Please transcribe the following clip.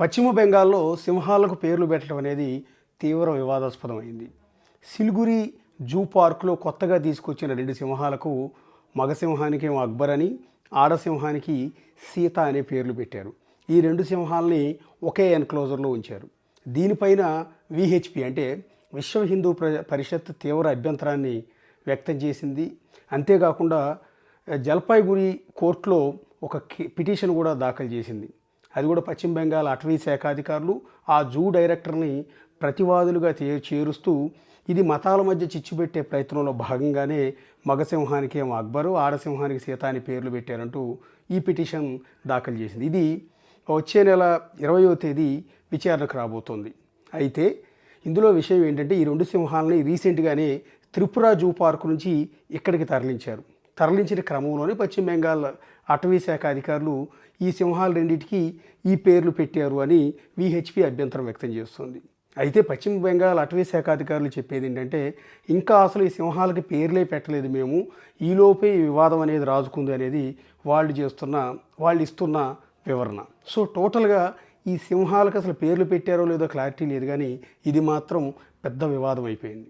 పశ్చిమ బెంగాల్లో సింహాలకు పేర్లు పెట్టడం అనేది తీవ్ర వివాదాస్పదమైంది. సిల్గురి జూ పార్కులో కొత్తగా తీసుకొచ్చిన రెండు సింహాలకు మగసింహానికి అక్బర్ అని ఆడసింహానికి సీత అనే పేర్లు పెట్టారు. ఈ రెండు సింహాలని ఒకే ఎన్క్లోజర్లో ఉంచారు. దీనిపైన విహెచ్పి అంటే విశ్వ హిందూ ప్ర- పరిషత్ తీవ్ర అభ్యంతరాన్ని వ్యక్తం చేసింది. అంతేకాకుండా జల్పాయిగురి కోర్టులో ఒక పిటిషన్ కూడా దాఖలు చేసింది. అది కూడా పశ్చిమ బెంగాల్ అటవీ శాఖ అధికారులు ఆ జూ డైరెక్టర్ని ప్రతివాదులుగా చే- చేరుస్తూ ఇది మతాల మధ్య చిచ్చుపెట్టే ప్రయత్నంలో భాగంగానే మగసింహానికి ఏమో అక్బరు ఆడసింహానికి సీత అని పేర్లు పెట్టారంటూ ఈ పిటిషన్ దాఖలు చేసింది. ఇది వచ్చే నెల ఇరవయో తేదీ విచారణకు రాబోతోంది. అయితే ఇందులో విషయం ఏంటంటే ఈ రెండు సింహాలని రీసెంట్గానే త్రిపుర జూ పార్క్ నుంచి ఇక్కడికి తరలించారు. తరలించిన క్రమంలోనే పశ్చిమ బెంగాల్ అటవీ శాఖ అధికారులు ఈ సింహాలు రెండింటికి ఈ పేర్లు పెట్టారు అని విహెచ్పి అభ్యంతరం వ్యక్తం చేస్తుంది. అయితే పశ్చిమ బెంగాల్ అటవీ శాఖ అధికారులు చెప్పేది ఏంటంటే ఇంకా అసలు ఈ సింహాలకి పేర్లే పెట్టలేదు మేము ఈలోపే ఈ వివాదం అనేది రాజుకుంది అనేది వాళ్ళు చేస్తున్న వాళ్ళు ఇస్తున్న వివరణ. సో టోటల్గా ఈ సింహాలకు అసలు పేర్లు పెట్టారో లేదో క్లారిటీ లేదు కానీ ఇది మాత్రం పెద్ద వివాదం అయిపోయింది.